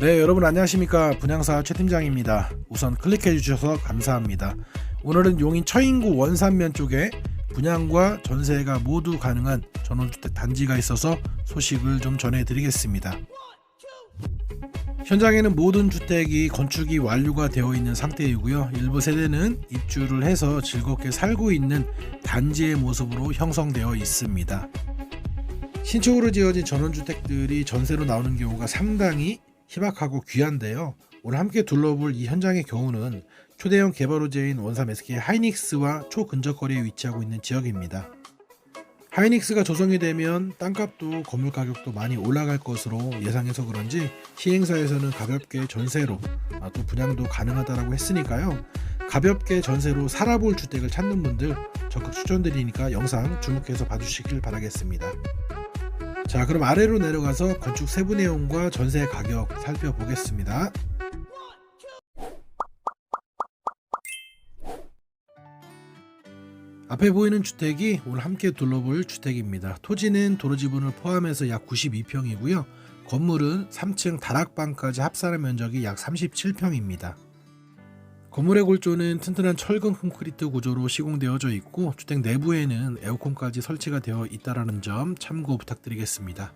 네, 여러분 안녕하십니까. 분양사 최 팀장입니다. 우선 클릭해 주셔서 감사합니다. 오늘은 용인 처인구 원산면 쪽에 분양과 전세가 모두 가능한 전원주택 단지가 있어서 소식을 좀 전해드리겠습니다. 현장에는 모든 주택이 건축이 완료가 되어 있는 상태이고요. 일부 세대는 입주를 해서 즐겁게 살고 있는 단지의 모습으로 형성되어 있습니다. 신축으로 지어진 전원주택들이 전세로 나오는 경우가 상당히 희박하고 귀한데요. 오늘 함께 둘러볼 이 현장의 경우는 초대형 개발호재인 원삼 SK 하이닉스와 초근접거리에 위치하고 있는 지역입니다. 하이닉스가 조성이 되면 땅값도 건물 가격도 많이 올라갈 것으로 예상해서 그런지 시행사에서는 가볍게 전세로 아, 또 분양도 가능하다라고 했으니까요. 가볍게 전세로 살아볼 주택을 찾는 분들 적극 추천드리니까 영상 주목해서 봐주시길 바라겠습니다. 자 그럼 아래로 내려가서 건축 세부 내용과 전세 가격 살펴보겠습니다. 앞에 보이는 주택이 오늘 함께 둘러볼 주택입니다. 토지는 도로 지분을 포함해서 약 92평이고요. 건물은 3층 다락방까지 합산한 면적이 약 37평입니다. 건물의 골조는 튼튼한 철근 콘크리트 구조로 시공되어져 있고 주택 내부에는 에어컨까지 설치가 되어 있다는 점 참고 부탁드리겠습니다.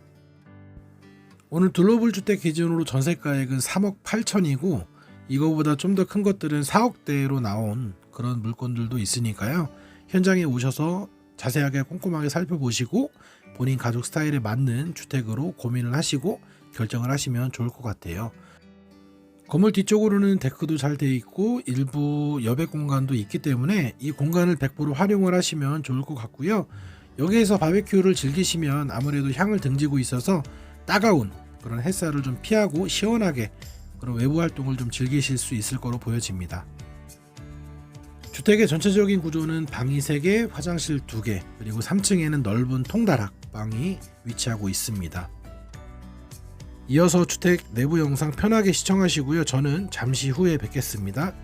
오늘 둘러볼 주택 기준으로 전세가액은 3억 8천이고 이거보다 좀 더 큰 것들은 4억대로 나온 그런 물건들도 있으니까요. 현장에 오셔서 자세하게 꼼꼼하게 살펴보시고 본인 가족 스타일에 맞는 주택으로 고민을 하시고 결정을 하시면 좋을 것 같아요. 건물 뒤쪽으로는 데크도 잘 되어 있고 일부 여백 공간도 있기 때문에 이 공간을 100% 활용을 하시면 좋을 것 같고요. 여기에서 바베큐를 즐기시면 아무래도 향을 등지고 있어서 따가운 그런 햇살을 좀 피하고 시원하게 그런 외부 활동을 좀 즐기실 수 있을 거로 보여집니다. 주택의 전체적인 구조는 방이 3개, 화장실 2개, 그리고 3층에는 넓은 통다락 방이 위치하고 있습니다. 이어서 주택 내부 영상 편하게 시청하시고요. 저는 잠시 후에 뵙겠습니다.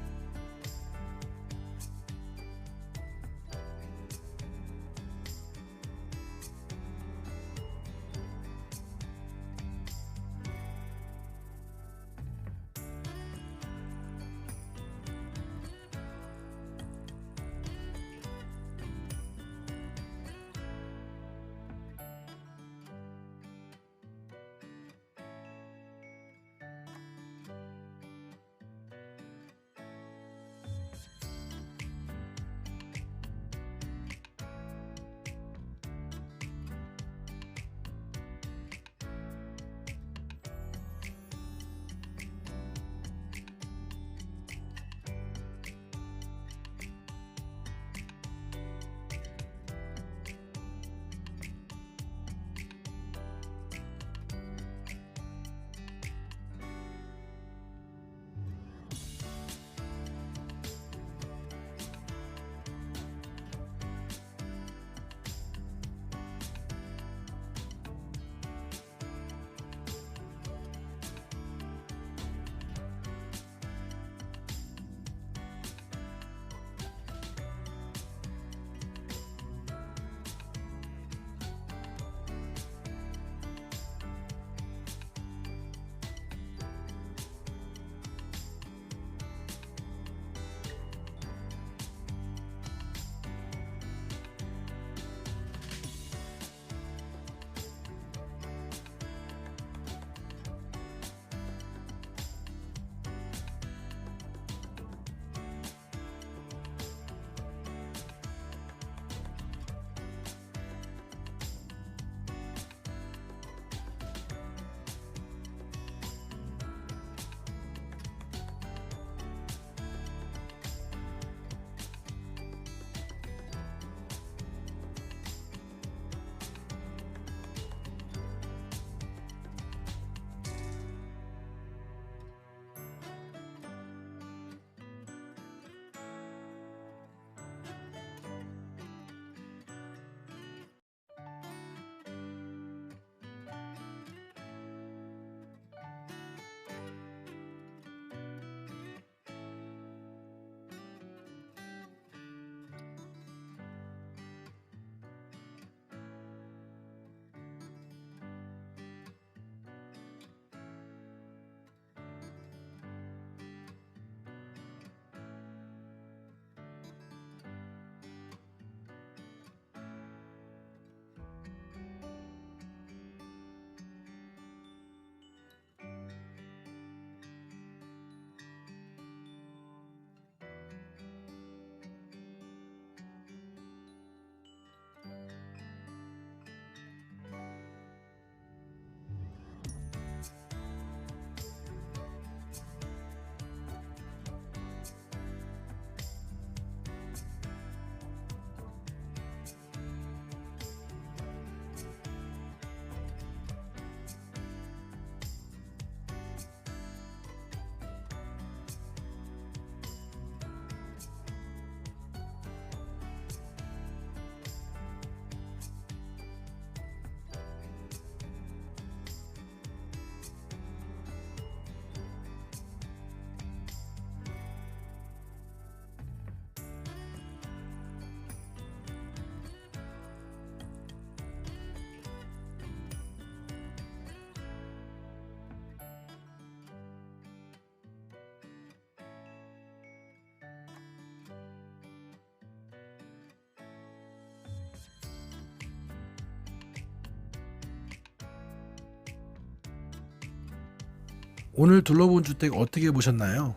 오늘 둘러본 주택 어떻게 보셨나요?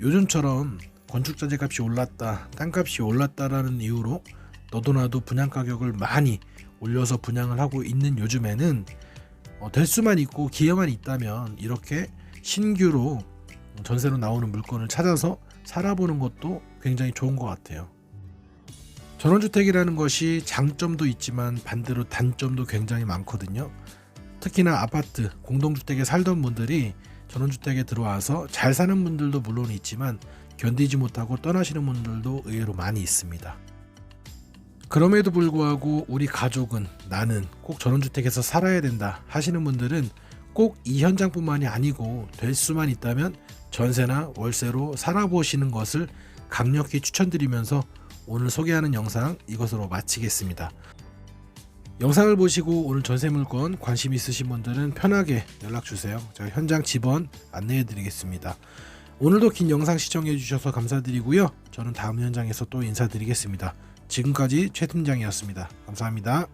요즘처럼 건축자재 값이 올랐다, 땅값이 올랐다라는 이유로 너도 나도 분양 가격을 많이 올려서 분양을 하고 있는 요즘에는 어, 될 수만 있고 기회만 있다면 이렇게 신규로 전세로 나오는 물건을 찾아서 살아보는 것도 굉장히 좋은 것 같아요. 전원주택이라는 것이 장점도 있지만 반대로 단점도 굉장히 많거든요. 특히나 아파트, 공동주택에 살던 분들이 전원주택에 들어와서 잘 사는 분들도 물론 있지만 견디지 못하고 떠나시는 분들도 의외로 많이 있습니다. 그럼에도 불구하고 우리 가족은 나는 꼭 전원주택에서 살아야 된다 하시는 분들은 꼭 이 현장뿐만이 아니고 될 수만 있다면 전세나 월세로 살아보시는 것을 강력히 추천드리면서 오늘 소개하는 영상 이것으로 마치겠습니다. 영상을 보시고 오늘 전세 물건 관심 있으신 분들은 편하게 연락 주세요. 제가 현장 집원 안내해 드리겠습니다. 오늘도 긴 영상 시청해 주셔서 감사드리고요. 저는 다음 현장에서 또 인사드리겠습니다. 지금까지 최 팀장이었습니다. 감사합니다.